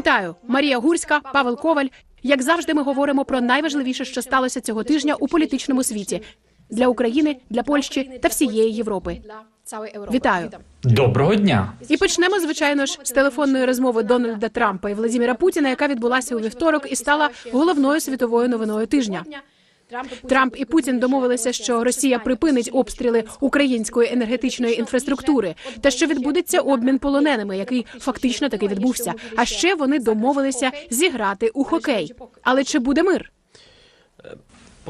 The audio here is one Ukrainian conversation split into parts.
Вітаю, Марія Гурська, Павел Коваль. Як завжди, ми говоримо про найважливіше, що сталося цього тижня у політичному світі для України, для Польщі та всієї Європи. Вітаю. Доброго дня. І почнемо, звичайно ж, з телефонної розмови Дональда Трампа і Владіміра Путіна, яка відбулася у вівторок і стала головною світовою новиною тижня. Трамп і Путін домовилися, що Росія припинить обстріли української енергетичної інфраструктури, та що відбудеться обмін полоненими, який фактично таки відбувся. А ще вони домовилися зіграти у хокей. Але чи буде мир?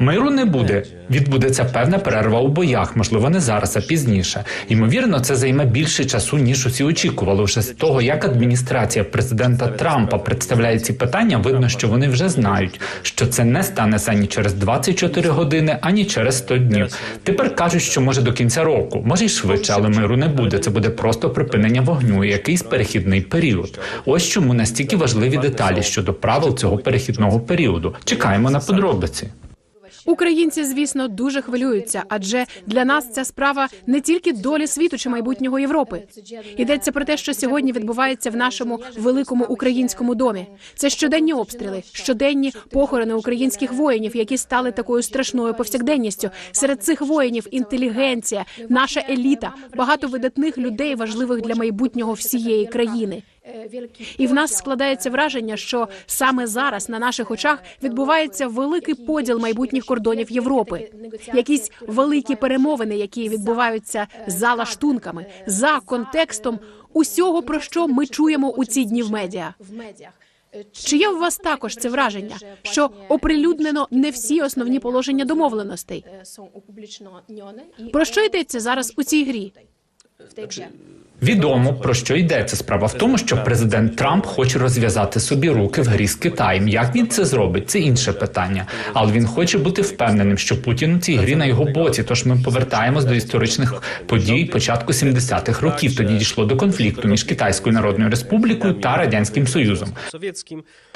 Миру не буде. Відбудеться певна перерва у боях, можливо, не зараз, а пізніше. Ймовірно, це займе більше часу, ніж усі очікували. Вже з того, як адміністрація президента Трампа представляє ці питання, видно, що вони вже знають, що це не станеться ані через 24 години, ані через 100 днів. Тепер кажуть, що може до кінця року, може й швидше, але миру не буде. Це буде просто припинення вогню, якийсь перехідний період. Ось чому настільки важливі деталі щодо правил цього перехідного періоду. Чекаємо на подробиці. Українці, звісно, дуже хвилюються, адже для нас ця справа не тільки долі світу чи майбутнього Європи. Йдеться про те, що сьогодні відбувається в нашому великому українському домі. Це щоденні обстріли, щоденні похорони українських воїнів, які стали такою страшною повсякденністю. Серед цих воїнів інтелігенція, наша еліта, багато видатних людей, важливих для майбутнього всієї країни. І в нас складається враження, що саме зараз на наших очах відбувається великий поділ майбутніх кордонів Європи. Якісь великі перемовини, які відбуваються за лаштунками, за контекстом усього, про що ми чуємо у ці дні в медіа. Чи є у вас також це враження, що оприлюднено не всі основні положення домовленостей? Про що йдеться зараз у цій грі? Відомо про що йдеться. Справа в тому, що президент Трамп хоче розв'язати собі руки в грі з Китаєм. Як він це зробить? Це інше питання. Але він хоче бути впевненим, що Путін у цій грі на його боці. Тож ми повертаємось до історичних подій початку 70-х років. Тоді дійшло до конфлікту між Китайською Народною Республікою та радянським Союзом.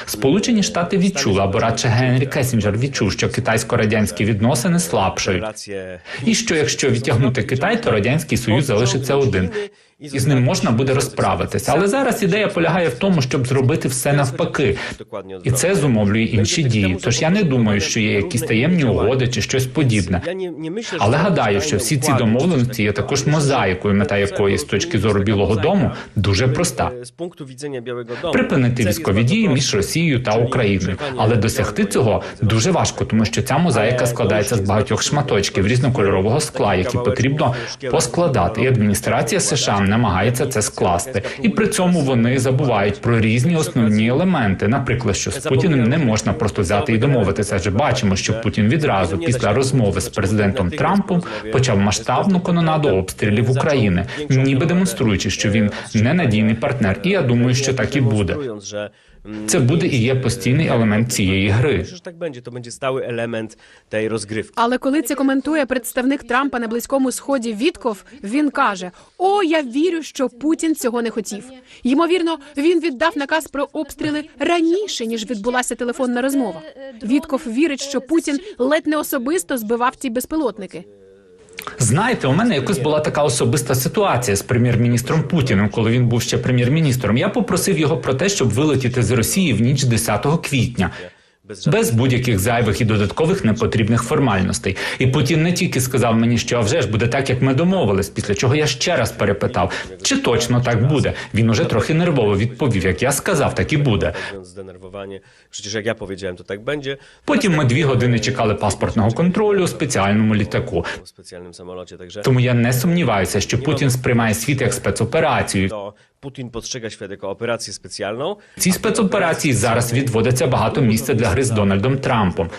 Сполучені Штати відчули, або радше Генрі Кесінджер відчув, що китайсько-радянські відносини слабшають. І що якщо відтягнути Китай, то радянський союз залишиться один. І з ним можна буде розправитися. Але зараз ідея полягає в тому, щоб зробити все навпаки. І це зумовлює інші дії. Тож я не думаю, що є якісь таємні угоди чи щось подібне. Але гадаю, що всі ці домовленості є також мозаїкою, мета якої з точки зору Білого Дому дуже проста. Припинити військові дії між Росією та Україною, але досягти цього дуже важко, тому що ця мозаїка складається з багатьох шматочків різнокольорового скла, які потрібно поскладати. І адміністрація США намагається це скласти, і при цьому вони забувають про різні основні елементи. Наприклад, що з Путіним не можна просто взяти і домовитися. Адже бачимо, що Путін відразу після розмови з президентом Трампом почав масштабну канонаду обстрілів України, ніби демонструючи, що він ненадійний партнер. І я думаю, що так і буде. Це буде і є постійний елемент цієї гри. Tak będzie. To będzie stały element tej rozgrywki. Але коли це коментує представник Трампа на близькому сході Вітков, він каже: О, я вірю, що Путін цього не хотів. Ймовірно, він віддав наказ про обстріли раніше ніж відбулася телефонна розмова. Вітков вірить, що Путін ледь не особисто збивав ці безпілотники. Знаєте, у мене якось була така особиста ситуація з прем'єр-міністром Путіним, коли він був ще прем'єр-міністром. Я попросив його про те, щоб вилетіти з Росії в ніч 10 квітня. Bez Без будь-яких зайвих і додаткових непотрібних формальностей. І Путін не тільки сказав мені, що а вже ж буде так, як ми домовились, після чого я ще раз перепитав, чи точно так буде. Він уже трохи нервово відповів, як я сказав, так і буде. jak ja powiedziałem, to tak będzie. Потім ми дві години чекали паспортного контролю у спеціальному літаку. Тому я не сумніваюся, що Путін сприймає світ як спецоперацію. Putin postrzega świat jako operację specjalną. Цій спецоперації зараз відводиться багато місця для гри з Дональдом Трампом,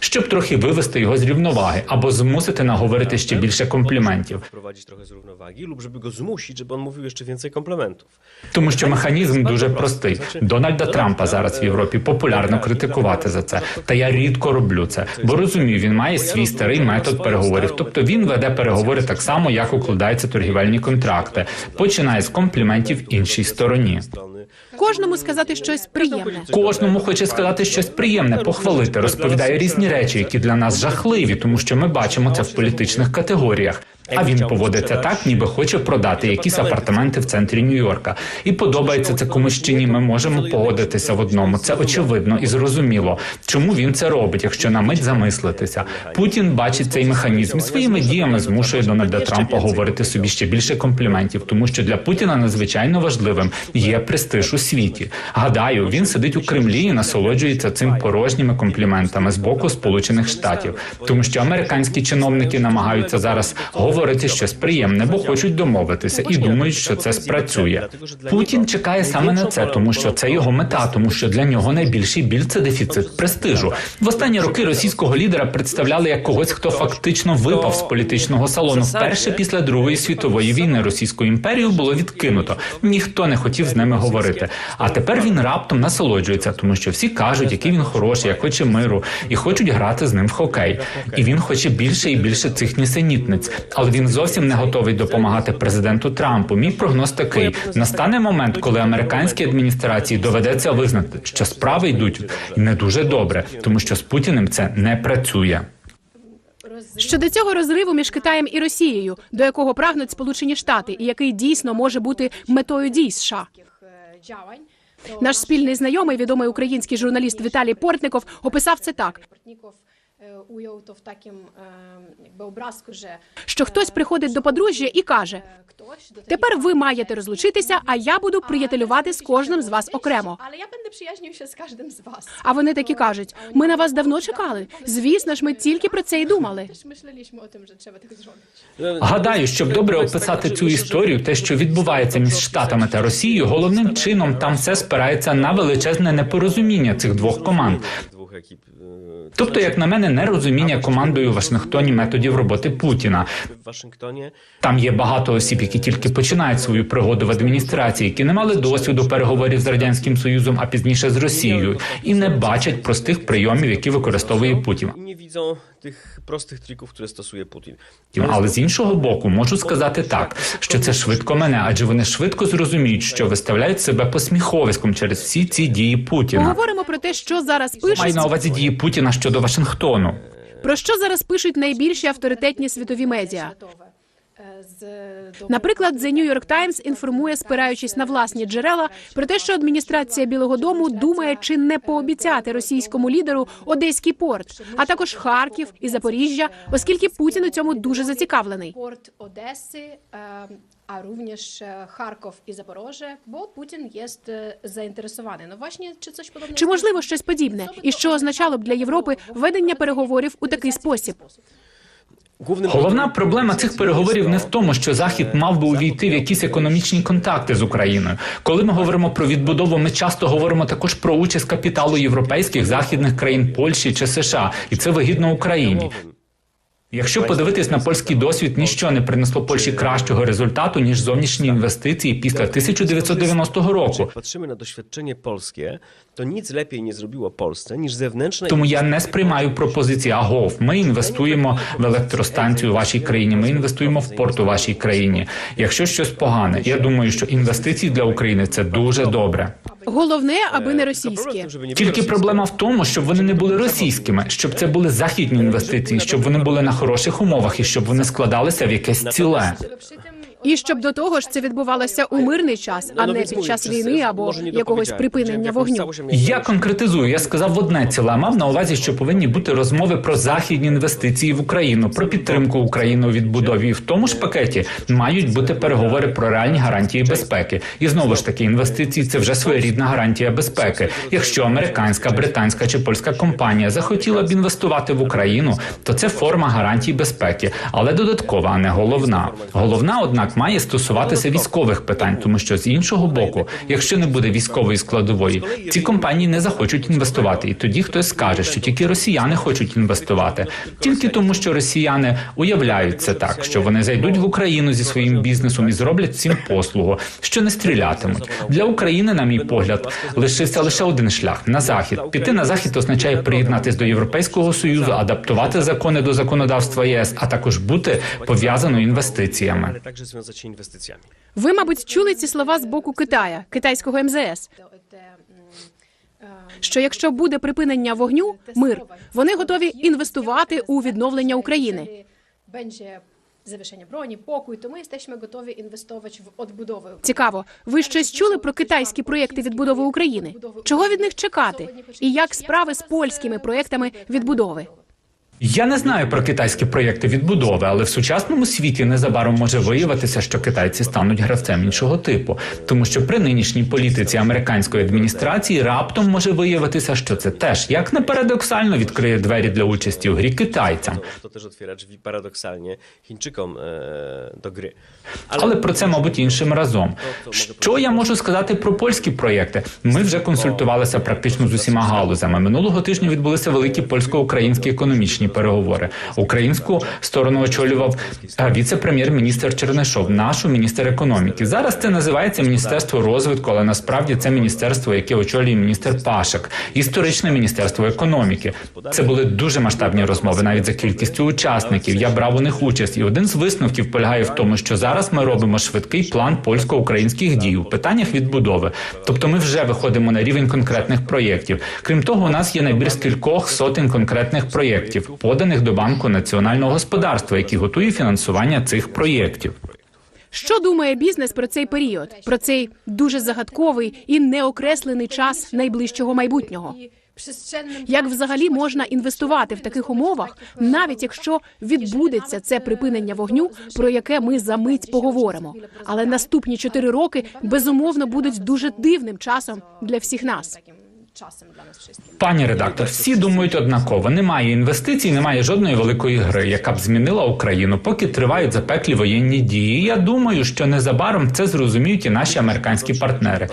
щоб трохи вивести його з рівноваги або змусити наговорити ще більше компліментів. wprowadzić trochę z równowagi lub żeby go zmusić, żeby on mówił jeszcze więcej komplementów. Тому що механізм дуже простий. Дональда Трампа зараз в Європі популярно критикувати за це. Та я рідко роблю це, бо розумію, він має свій старий метод переговорів. Тобто він веде переговори так само, як укладаються торгівельні контракти, починає з компліментів іншій стороні. Кожному сказати щось приємне. Кожному хоче сказати щось приємне, похвалити, розповідає різні речі, які для нас жахливі, тому що ми бачимо це в політичних категоріях. А він поводиться так, ніби хоче продати якісь апартаменти в центрі Нью-Йорка. І подобається це комусь чи ні. Ми можемо погодитися в одному. Це очевидно і зрозуміло. Чому він це робить, якщо на мить замислитися? Путін бачить цей механізм і своїми діями змушує Дональда Трампа говорити собі ще більше компліментів, тому що для Путіна надзвичайно важливим є престиж у світі. Гадаю, він сидить у Кремлі і насолоджується цим порожніми компліментами з боку Сполучених Штатів, тому що американські чиновники намагаються зараз говорити щось приємне, бо хочуть домовитися і думають, що це спрацює. Путін чекає саме на це, тому що це його мета, тому що для нього найбільший біль це дефіцит престижу. В останні роки російського лідера представляли як когось, хто фактично випав з політичного салону. Вперше після другої світової війни Російську імперію було відкинуто. Ніхто не хотів з ними говорити. А тепер він раптом насолоджується, тому що всі кажуть, який він хороший, як хоче миру, і хочуть грати з ним в хокей. І він хоче більше і більше цих нісенітниць. Але він зовсім не готовий допомагати президенту Трампу. Мій прогноз такий: настане момент, коли американській адміністрації доведеться визнати, що справи йдуть не дуже добре, тому що з Путіним це не працює. Щодо цього розриву між Китаєм і Росією, до якого прагнуть Сполучені Штати, і який дійсно може бути метою дій США. Наш спільний знайомий, відомий український журналіст Віталій Портников, описав це так: Е, уяв то в таким е, якби образку, що, що хтось приходить до подружжя і каже: е, хтось до тепер ви маєте розлучитися, а я буду приятелювати з кожним з вас окремо. Але я będę przyjaźnił з кожним з вас. А вони такі кажуть: ми на вас давно чекали. Звісно ж, ми тільки про це й думали. Гадаю, щоб добре описати цю історію, те, що відбувається між штатами та Росією, головним чином там все спирається на величезне непорозуміння цих двох команд. Е, Тобто, як на мене, нерозуміння командою в Вашингтоні методів роботи Путіна. Там є багато осіб, які тільки починають свою пригоду в адміністрації, які не мали досвіду переговорів з радянським союзом, а пізніше з Росією, і не бачать простих прийомів, які використовує Путін. Тих простих триків, які стосує Путін. Але з іншого боку, можу сказати так, що це швидко мене, адже вони швидко зрозуміють, що виставляють себе посміховиськом через всі ці дії Путіна. Говоримо про те, що зараз Маю пишуть, на увазі дії Путіна щодо Вашингтону. про що зараз пишуть найбільші авторитетні світові медіа. Наприклад, The New York Times інформує, спираючись на власні джерела, про те, що адміністрація Білого Дому думає чи не пообіцяти російському лідеру Одеський порт, а також Харків і Запоріжжя, оскільки Путін у цьому дуже зацікавлений. Порт Одеси, е, а również е, Харків і Запорожжя, бо Путін є е, заінтересований. Ну, właśnie, чи coś подобне? Чи можливо щось подібне, і що означало б для Європи ведення переговорів у такий спосіб? Головна проблема цих переговорів не в тому, що Захід мав би увійти в якісь економічні контакти з Україною. Коли ми говоримо про відбудову, ми часто говоримо також про участь капіталу європейських західних країн Польщі чи США, і це вигідно Україні. Якщо подивитись на польський досвід, ніщо не принесло Польщі кращого результату ніж зовнішні інвестиції після 1990 року. Patrzymy na doświadczenie polskie, to nic lepiej nie zrobiło Polsce niż Тому я не сприймаю пропозиції агов. Ми інвестуємо в електростанцію в вашій країні. Ми інвестуємо в порт у вашій країні. Якщо щось погане, я думаю, що інвестиції для України це дуже добре. Головне, аби не російські. żeby nie Тільки проблема в тому, щоб вони не були російськими, щоб це були західні інвестиції, щоб вони були на хороших умовах і щоб вони складалися в якесь ціле. І щоб до того ж це відбувалося у мирний час, а не під час війни або якогось припинення вогню. Я конкретизую. Я сказав одне ціле, а мав на увазі, що повинні бути розмови про західні інвестиції в Україну, про підтримку України у відбудові. І в тому ж пакеті мають бути переговори про реальні гарантії безпеки. І знову ж таки, інвестиції це вже своєрідна гарантія безпеки. Якщо американська, британська чи польська компанія захотіла б інвестувати в Україну, то це форма гарантій безпеки, але додаткова, а не головна. Головна, однак, має стосуватися військових питань, тому що з іншого боку, якщо не буде військової складової, ці компанії не захочуть інвестувати. І тоді хтось скаже, що тільки росіяни хочуть інвестувати, тільки тому, що росіяни уявляють це так, що вони зайдуть в Україну зі своїм бізнесом і зроблять всім послугу, що не стрілятимуть. Для України, на мій погляд, лишився лише один шлях на захід. Піти на захід означає приєднатись до Європейського союзу, адаптувати закони до законодавства єС, а також бути пов'язаною інвестиціями. Ви, мабуть, чули ці слова з боку Китая, китайського МЗС, що якщо буде припинення вогню, мир, вони готові інвестувати у відновлення України. Będzie zawieszenie broni, pokój, to my jesteśmy gotowi inwestować w. Цікаво, ви щось чули про китайські проєкти відбудови України? Чого від них чекати? І як справи з польськими проєктами відбудови? Я не знаю про китайські проєкти відбудови, але в сучасному світі незабаром може виявитися, що китайці стануть гравцем іншого типу, тому що при нинішній політиці американської адміністрації раптом може виявитися, що це теж як не парадоксально відкриє двері для участі у грі китайцям. To też otwiera drzwi paradoksalnie Chińczykom e, do gry. Але про це, мабуть, іншим разом. Що я можу сказати про польські проєкти? Ми вже консультувалися практично з усіма галузями. Минулого тижня відбулися великі польсько-українські економічні переговори. Українську сторону очолював віце-прем'єр-міністр Чернишов, наш міністр економіки. Зараз це називається міністерство розвитку, але насправді це міністерство, яке очолює міністр Пашик, історичне міністерство економіки. Це були дуже масштабні розмови, навіть за кількістю учасників. Я брав у них участь, і один з висновків полягає в тому, що зараз ми робимо швидкий план польсько-українських дій у питаннях відбудови. Тобто, ми вже виходимо на рівень конкретних проєктів. Крім того, у нас є набір з кількох сотень конкретних проєктів, поданих до банку національного господарства, які готує фінансування цих проєктів. Що думає бізнес про цей період, про цей дуже загадковий і неокреслений час найближчого майбутнього? Як взагалі можна інвестувати в таких умовах, навіть якщо відбудеться це припинення вогню, про яке ми за мить поговоримо? Але наступні чотири роки безумовно будуть дуже дивним часом для всіх нас. Czasem dla nas wszystkich. Пані редактор, всі думають однаково. Немає інвестицій, немає жодної великої гри, яка б змінила Україну, поки тривають запеклі воєнні дії. Я думаю, що незабаром це зрозуміють і наші американські партнери.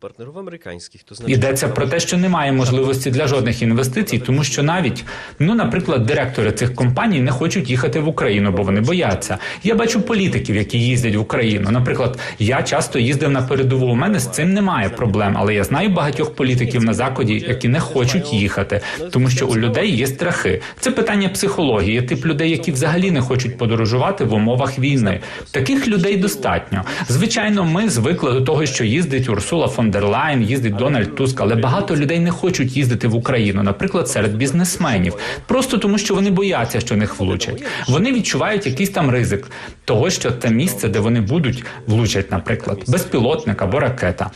Partnerów amerykańskich. To znaczy, Йдеться про те, що немає можливості для жодних інвестицій, тому що навіть ну, наприклад, директори цих компаній не хочуть їхати в Україну, бо вони бояться. Я бачу політиків, які їздять в Україну. Наприклад, я часто їздив на передову. У мене з цим немає проблем, але я знаю багатьох політиків на заході, які не хочуть їхати, тому що у людей є страхи. Це питання психології, тип людей, які взагалі не хочуть подорожувати в умовах війни. Таких людей достатньо. Звичайно, ми звикли до того, що їздить Урсула фон дер Лайн, їздить Дональд Туск, але багато людей не хочуть їздити в Україну, наприклад, серед бізнесменів, просто тому, що вони бояться, що них влучать. Вони відчувають якийсь там ризик того, що це місце, де вони будуть, влучать, наприклад, безпілотник або ракета.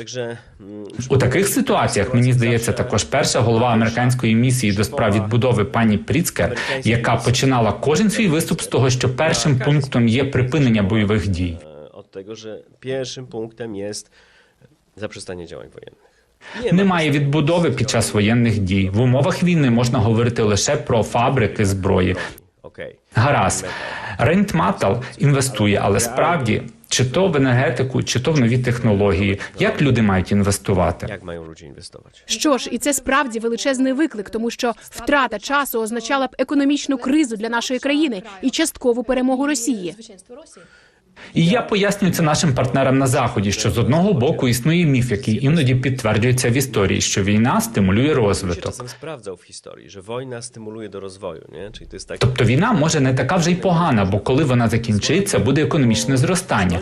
У таких ситуаціях мені здається, також перша голова американської місії до справ відбудови пані Пріцкер, яка починала кожен свій виступ з того, що першим пунктом є припинення бойових дій. tego, że pierwszym punktem jest zaprzestanie działań wojennych. Nie ma Немає відбудови під час воєнних дій. В умовах війни можна говорити лише про фабрики зброї. Гаразд, Рейнтматал інвестує, але справді чи то в енергетику, чи то в нові технології. Як люди мають інвестувати? Що ж, і це справді величезний виклик, тому що втрата часу означала б економічну кризу для нашої країни і часткову перемогу Росії. І я пояснюю це нашим партнерам на заході, що з одного боку існує міф, який іноді підтверджується в історії, що війна стимулює розвиток. stymuluje do rozwoju, nie? Czyli to jest. Тобто війна може не така вже й погана, бо коли вона закінчиться, буде економічне зростання.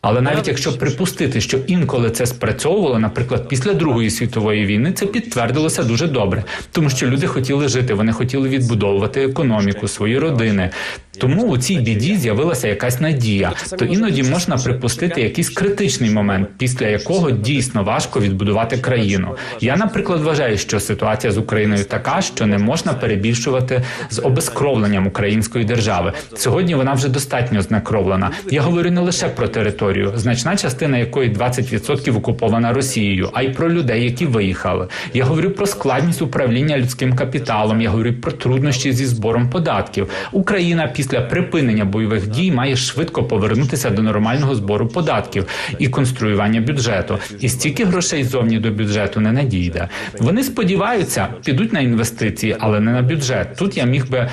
Але навіть якщо припустити, що інколи це спрацьовувало, наприклад, після Другої світової війни, це підтвердилося дуже добре, тому що люди хотіли жити, вони хотіли відбудовувати економіку, свої родини. Тому у цій біді з'явилася якась надія. То іноді можна припустити якийсь критичний момент, після якого дійсно важко відбудувати країну. Я, наприклад, вважаю, що ситуація з Україною така, що не можна перебільшувати з обезкровленням української держави. Сьогодні вона вже достатньо знекровлена. Я говорю не лише про територію, значна частина якої 20% окупована Росією, а й про людей, які виїхали. Я говорю про складність управління людським капіталом. Я говорю про труднощі зі збором податків. Україна після припинення бойових дій має швидко повернутися до нормального збору податків і конструювання бюджету. І стільки грошей зовні до бюджету не надійде. Вони сподіваються, підуть на інвестиції, але не на бюджет. Тут я міг би.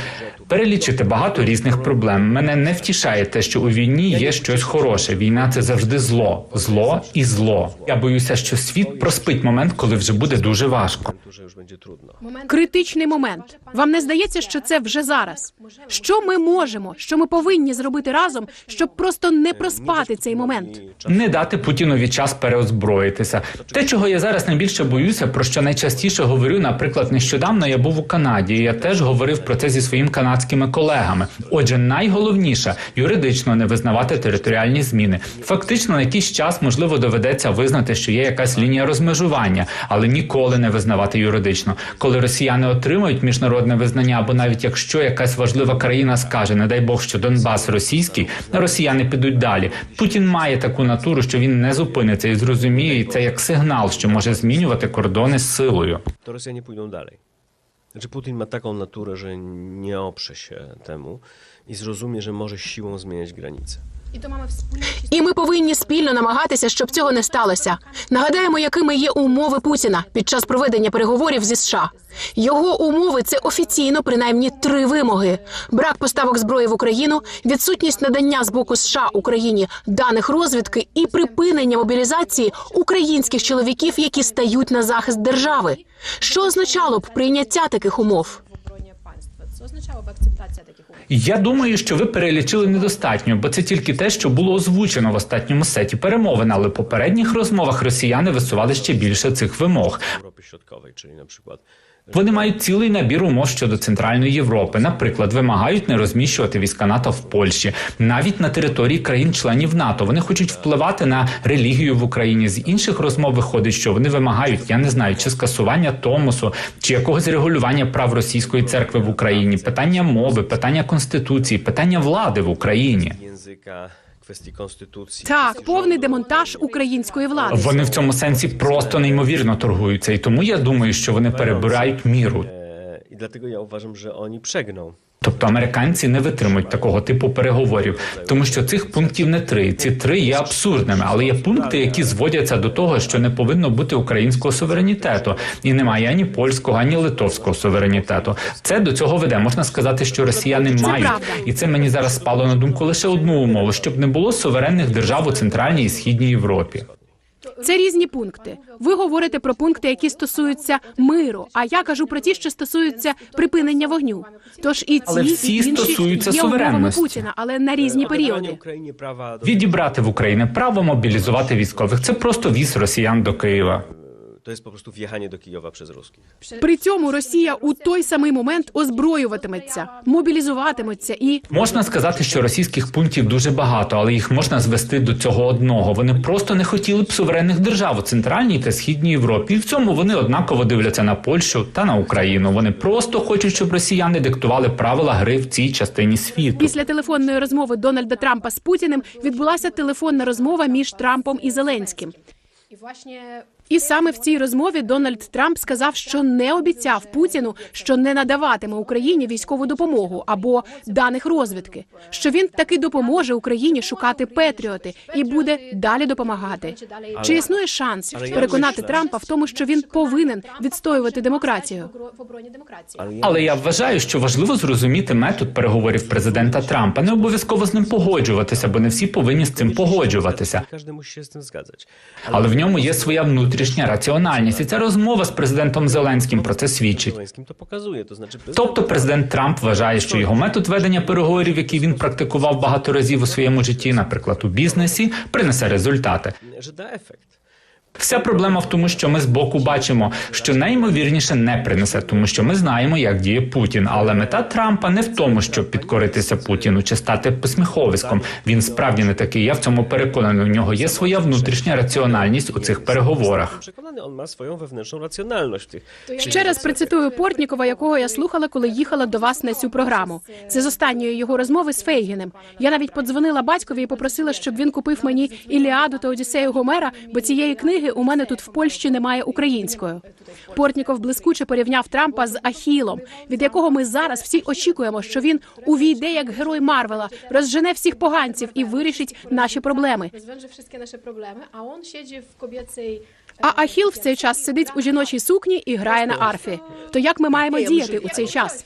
Перелічити багато різних проблем. Мене не втішає те, що у війні є щось хороше. Війна це завжди зло, зло і зло. Я боюся, що світ проспить момент, коли вже буде дуже важко. Критичний момент. Вам не здається, що це вже зараз? Що ми можемо, що ми повинні зробити разом, щоб просто не проспати цей момент. Не дати Путінові час переозброїтися. Те, чого я зараз найбільше боюся, про що найчастіше говорю, наприклад, нещодавно я був у Канаді. і Я теж говорив про це зі своїми канадськими колегами. Отже, найголовніше юридично не визнавати територіальні зміни. Фактично, на якийсь час можливо доведеться визнати, що є якась лінія розмежування, але ніколи не визнавати юридично. Коли росіяни отримують міжнародне визнання, або навіть якщо якась важлива країна скаже, не дай Бог, що Донбас російський, росіяни підуть далі. Путін має таку натуру, що він не зупиниться і зрозуміє це як сигнал, що може змінювати кордони з силою. То росіяни підуть далі. Znaczy Putin ma taką naturę, że nie oprze się temu i zrozumie, że może siłą zmieniać. І ми повинні спільно намагатися, щоб цього не сталося. Нагадаємо, якими є умови Путіна під час проведення переговорів зі США. Його умови це офіційно принаймні три вимоги: брак поставок зброї в Україну, відсутність надання з боку США Україні даних розвідки і припинення мобілізації українських чоловіків, які стають на захист держави. Що означало б прийняття таких умов? Obronie państwa. Co oznaczałaby akceptacja? Я думаю, що ви перелічили недостатньо, бо це тільки те, що було озвучено в останньому сеті перемовин, але в попередніх розмовах росіяни висували ще більше цих вимог. Вони мають цілий набір умов щодо центральної Європи. Наприклад, вимагають не розміщувати війська НАТО в Польщі, навіть на території країн-членів НАТО. Вони хочуть впливати на релігію в Україні. З інших розмов виходить, що вони вимагають, я не знаю, чи скасування Томосу, чи якогось регулювання прав російської церкви в Україні, питання мови, питання конституції, питання влади в Україні. Języka, конституції. Так, повний демонтаж української влади. Вони в цьому сенсі просто неймовірно торгуються, і тому я думаю, що вони перебирають міру. І для того я вважаю, що вони przegną. Тобто американці не витримують такого типу переговорів, тому що цих пунктів не три. Ці три є абсурдними, але є пункти, які зводяться до того, що не повинно бути українського суверенітету, і немає ані польського, ані литовського суверенітету. Це до цього веде. Можна сказати, що росіяни мають, і це мені зараз спало на думку лише одну умову, щоб не було суверенних держав у центральній і східній Європі. Це різні пункти. Ви говорите про пункти, які стосуються миру. А я кажу про ті, що стосуються припинення вогню. Тож і ці Але всі і інші стосуються є умовами. Путіна, але на різні періоди. Відібрати в Україні право мобілізувати військових. Це просто віз росіян до Києва. To jest po prostu wjechanie do Kijowa przez ruskich. При цьому Росія у той самий момент озброюватиметься, мобілізуватиметься і Можна сказати, що російських пунктів дуже багато, але їх можна звести до цього одного. Вони просто не хотіли б суверенних держав у центральній та східній Європі. І в цьому вони однаково дивляться на Польщу та на Україну. Вони просто хочуть, щоб росіяни диктували правила гри в цій частині світу. після телефонної розмови Дональда Трампа з Путіним відбулася телефонна розмова між Трампом і Зеленським. І саме в цій розмові Дональд Трамп сказав, що не обіцяв Путіну, що не надаватиме Україні військову допомогу або даних розвідки, що він таки допоможе Україні шукати Петріоти і буде далі допомагати. Чи існує шанс переконати Трампа в тому, що він повинен відстоювати демократію? Але я вважаю, що важливо зрозуміти метод переговорів президента Трампа. Не обов'язково з ним погоджуватися, бо не всі повинні з цим погоджуватися. Але в ньому є своя внутрішня раціональність, і ця розмова з президентом Зеленським про це свідчить. Тобто президент Трамп вважає, що його метод ведення переговорів, який він практикував багато разів у своєму житті, наприклад у бізнесі, принесе результати. Вся проблема в тому, що ми з боку бачимо, що найімовірніше не принесе, тому що ми знаємо, як діє Путін. Але мета Трампа не в тому, щоб підкоритися Путіну чи стати посміховиськом. Він справді не такий. Я в цьому переконаний. У нього є своя внутрішня раціональність у цих переговорах. Przekonany, on ma swoją wewnętrzną racjonalność tych Ще раз процитую Портнікова, якого я слухала, коли їхала до вас на цю програму. Це з останньої його розмови з Фейгіним. Я навіть подзвонила батькові і попросила, щоб він купив мені Іліаду та Одіссею Гомера, бо цієї книги у мене тут в Польщі немає українською. Портніков блискуче порівняв Трампа з Ахілом, від якого ми зараз всі очікуємо, що він увійде як герой Марвела, розжене всіх поганців і вирішить наші проблеми. Rozwiąże wszystkie nasze problemy, a on siedzi w kobiecej А Ахіл в цей час сидить у жіночій сукні і грає на арфі. То як ми маємо діяти у цей час?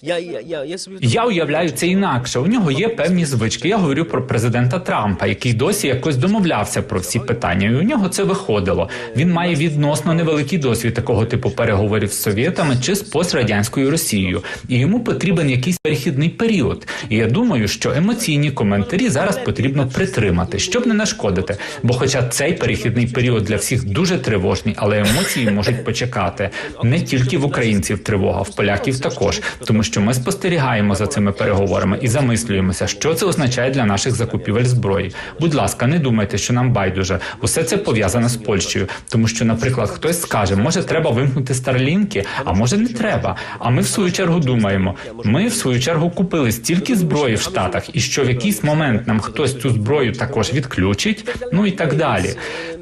Я уявляю це інакше. У нього є певні звички. Я говорю про президента Трампа, який досі якось домовлявся про всі питання, і у нього це виходило. Він має відносно невеликий досвід такого типу переговорів з совєтами чи з пострадянською Росією, і йому потрібен якийсь перехідний період. І я думаю, що емоційні коментарі зараз потрібно притримати, щоб не нашкодити. Бо, хоча цей перехідний період для всіх дуже тривожний, але емоції можуть почекати не тільки в українців тривога, в поляків також, тому що ми спостерігаємо за цими переговорами і замислюємося, що це означає для наших закупівель зброї. Будь ласка, не думайте, що нам байдуже. Усе це пов'язане з Польщею, тому що, наприклад, хтось скаже, може, треба вимкнути старлінки, а може не треба. А ми в свою чергу думаємо. Ми в свою чергу купили стільки зброї в Штатах, і що в якийсь момент нам хтось цю зброю також відключить, ну і так далі.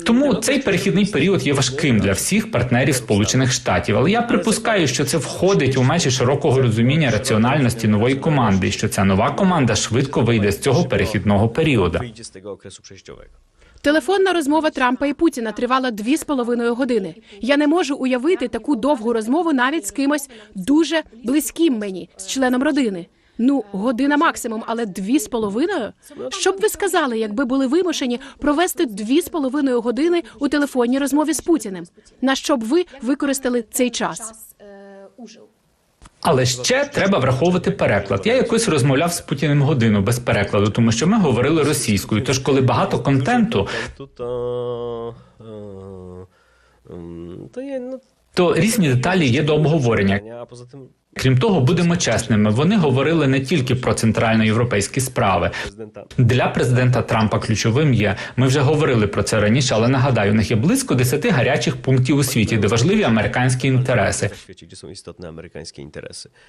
Тому цей перехідний період є важким для всіх партнерів Сполучених Штатів. Але я припускаю, що це входить у межі широкого розуміння раціональності нової команди, і що ця нова команда швидко вийде з цього перехідного періоду. Телефонна розмова Трампа і Путіна тривала дві з половиною години. Я не можу уявити таку довгу розмову навіть з кимось дуже близьким мені, з членом родини. Ну, година максимум, але дві з половиною. Що б ви сказали, якби були вимушені провести дві з половиною години у телефонній розмові з Путіним? На що б ви використали цей час? Але ще треба враховувати переклад. Я якось розмовляв з Путіним годину без перекладу, тому що ми говорили російською. Тож, коли багато контенту, то різні деталі є до обговорення. Крім того, будемо чесними. Вони говорили не тільки про центральноєвропейські справи. Для президента Трампа ключовим є. Ми вже говорили про це раніше, але нагадаю, у них є близько 10 гарячих пунктів у світі, де важливі американські інтереси. są istotne.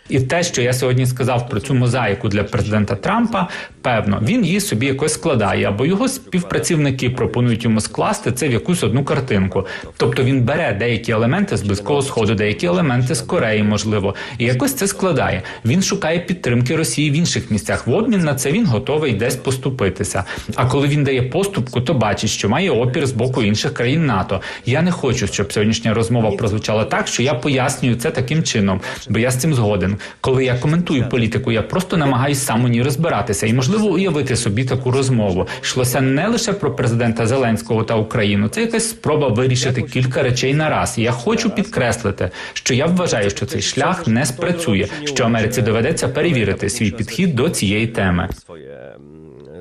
І те, що я сьогодні сказав про цю мозаїку для президента Трампа, певно, він її собі якось складає, або його співпрацівники пропонують йому скласти це в якусь одну картинку. Тобто він бере деякі елементи з близького сходу, деякі елементи з Кореї, можливо, і якось це складає. Він шукає підтримки Росії в інших місцях. В обмін на це він готовий десь поступитися. А коли він дає поступку, то бачить, що має опір з боку інших країн НАТО. Я не хочу, щоб сьогоднішня розмова прозвучала так, що я пояснюю це таким чином, бо я з цим згоден. Коли я коментую політику, я просто намагаюсь сам у ній розбиратися і можливо уявити собі таку розмову. Йшлося не лише про президента Зеленського та Україну. Це якась спроба вирішити кілька речей на раз. Я хочу підкреслити, що я вважаю, що цей шлях не спрацює, що Америці доведеться перевірити свій підхід до цієї теми. своє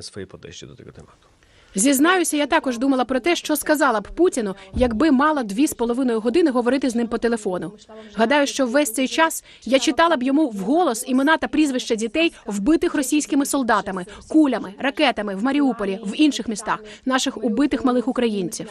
своє подачі до цього tematu. Зізнаюся, я також думала про те, що сказала б Путіну, якби мала дві з половиною години говорити з ним по телефону. Гадаю, що весь цей час я читала б йому вголос імена та прізвища дітей, вбитих російськими солдатами, кулями, ракетами в Маріуполі, в інших містах, наших убитих малих українців.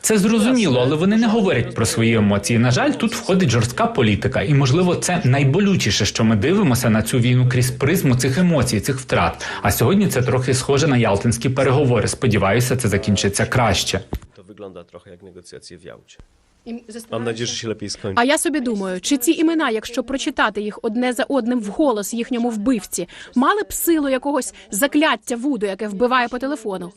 Це зрозуміло, але вони не говорять про свої емоції. На жаль, тут входить жорстка політика, і можливо, це найболючіше, що ми дивимося на цю війну крізь призму цих емоцій, цих втрат. А сьогодні це трохи схоже на ялтинські переговори. Сподіваюся, це закінчиться краще. To wygląda trochę jak negocjacje w Jałcie. І Mam nadzieję, że się, się lepiej skończy. А я собі думаю, чи ці імена, якщо прочитати їх одне за одним вголос їхньому вбивці, мали б силу якогось закляття вуду, яке вбиває по телефону.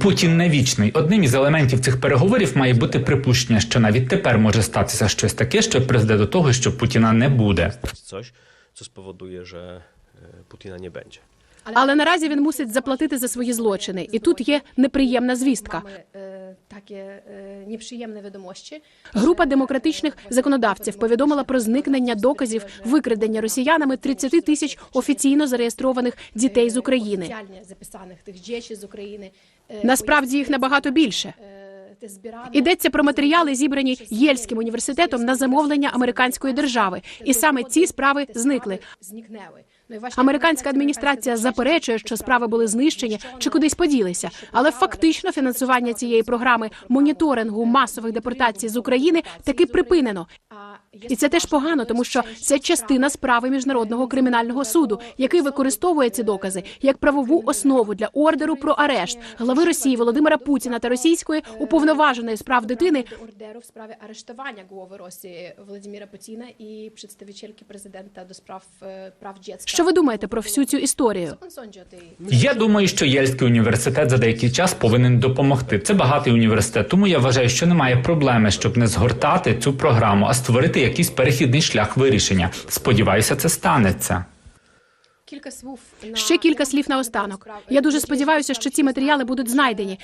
Путін не вічний. Одним із елементів цих переговорів має бути припущення, що навіть тепер може статися щось таке, що призведе до того, що Путіна не буде. Coś, co spowoduje, że e, Putina nie będzie. Але наразі він мусить заплатити за свої злочини, і тут є неприємна звістка. Mamy e, takie e, nieprzyjemne. Група демократичних законодавців повідомила про зникнення доказів викрадення росіянами 30 тисяч офіційно зареєстрованих дітей з України. Tych dzieci z Ukrainy. E, Насправді їх набагато більше. Йдеться про матеріали, зібрані Єльським університетом на замовлення американської держави, і саме ці справи зникли. Американська адміністрація заперечує, що справи були знищені чи кудись поділися. Але фактично фінансування цієї програми моніторингу масових депортацій з України таки припинено. І це теж погано, тому що це частина справи міжнародного кримінального суду, який використовує ці докази як правову основу для ордеру про арешт глави Росії Володимира Путіна та російської уповноваженої з прав дитини orderu w sprawie aresztowania głowy Rosji Władimira Putina i przedstawicielki prezydenta do spraw e, praw dziecka. Що ви думаєте про всю цю історію? Я думаю, що Єльський університет за деякий час повинен допомогти. Це багатий університет, тому я вважаю, що немає проблеми, щоб не згортати цю програму, а створити якийсь перехідний шлях вирішення. Сподіваюся, це станеться. Кілька слів Ще кілька слів наостанок. Я дуже сподіваюся, що ці матеріали будуть знайдені.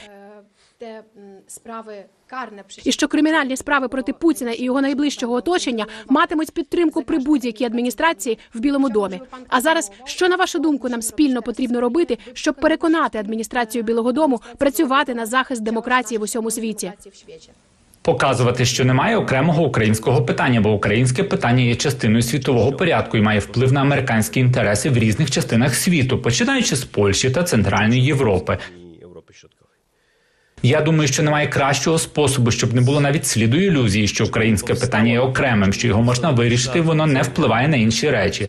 І що кримінальні справи проти Путіна і його найближчого оточення матимуть підтримку при будь-якій адміністрації в Білому домі. А зараз, що на вашу думку, нам спільно потрібно робити, щоб переконати адміністрацію Білого Дому працювати на захист демократії в усьому світі. Показувати, що немає окремого українського питання, бо українське питання є частиною світового порядку і має вплив на американські інтереси в різних частинах світу, починаючи з Польщі та Центральної Європи. Я думаю, що немає кращого способу, щоб не було навіть сліду ілюзії, що українське питання є окремим, що його можна вирішити, і воно не впливає на інші rечі.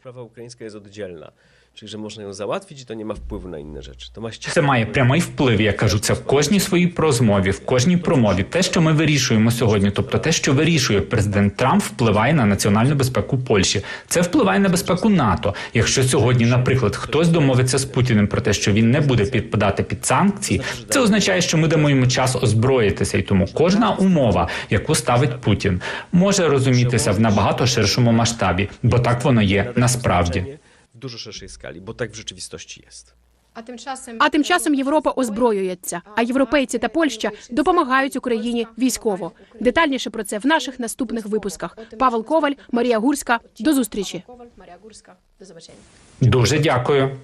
Czyli że można ją załatwić i to nie ma wpływu na inne rzeczy. To ma Це має прямий вплив. Я кажу це в кожній своїй розмові, в кожній промові. Те, що ми вирішуємо сьогодні, тобто те, що вирішує президент Трамп, впливає на національну безпеку Польщі. Це впливає на безпеку НАТО. Якщо сьогодні, наприклад, хтось домовиться з Путіним про те, що він не буде підпадати під санкції, це означає, що ми дамо йому час озброїтися, і тому кожна умова, яку ставить Путін, може розумітися в набагато ширшому масштабі, бо так воно є насправді. W dużo szerszej skali, bo tak w rzeczywistości jest. А тим часом А тим часом Європа озброюється, а європейці та Польща допомагають Україні військово. Детальніше про це в наших наступних випусках. Павел Коваль, Марія Гурська. До зустрічі. Коваль, Марія Гурська. До побачення. Дуже дякую.